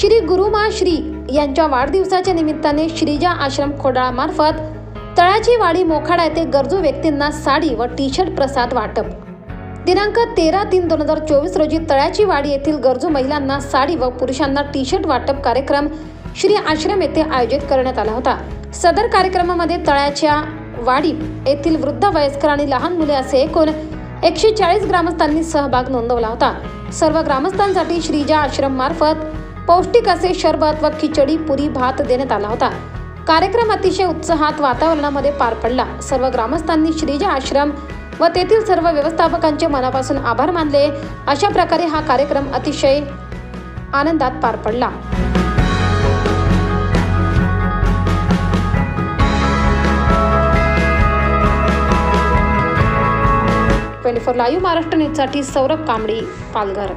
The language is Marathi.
श्री गुरुमा श्री यांच्या वाढदिवसाच्या निमित्ताने श्रीजा आश्रम खोडाळामार्फत तळाची वाडी मोखाडा येथे गरजू व्यक्तींना साडी व टी शर्ट प्रसाद वाटप. दिनांक तेरा तीन दोन हजार चोवीस रोजी तळ्याची वाडी येथील गरजू महिलांना साडी व पुरुषांना टी शर्ट वाटप कार्यक्रम श्री आश्रम येथे आयोजित करण्यात आला होता. सदर कार्यक्रमामध्ये तळ्याच्या वाडी येथील वृद्ध वयस्कर आणि लहान मुले असे एकूण एकशे चाळीस ग्रामस्थांनी सहभाग नोंदवला होता. सर्व ग्रामस्थांसाठी श्रीजा आश्रम मार्फत पौष्टिक असे शरबत व खिचडी पुरी भात देण्यात आला होता. कार्यक्रम अतिशय उत्साहात वातावरणामध्ये पार पडला. सर्व ग्रामस्थांनी श्रीजा आश्रम व तेथील सर्व व्यवस्थापकांचे मनापासून आभार मानले. अशा प्रकारे हा कार्यक्रम अतिशय आनंदात पार पडला. ट्वेंटी फोर लाईव्ह महाराष्ट्र न्यूजसाठी सौरभ कांबळी पालघर.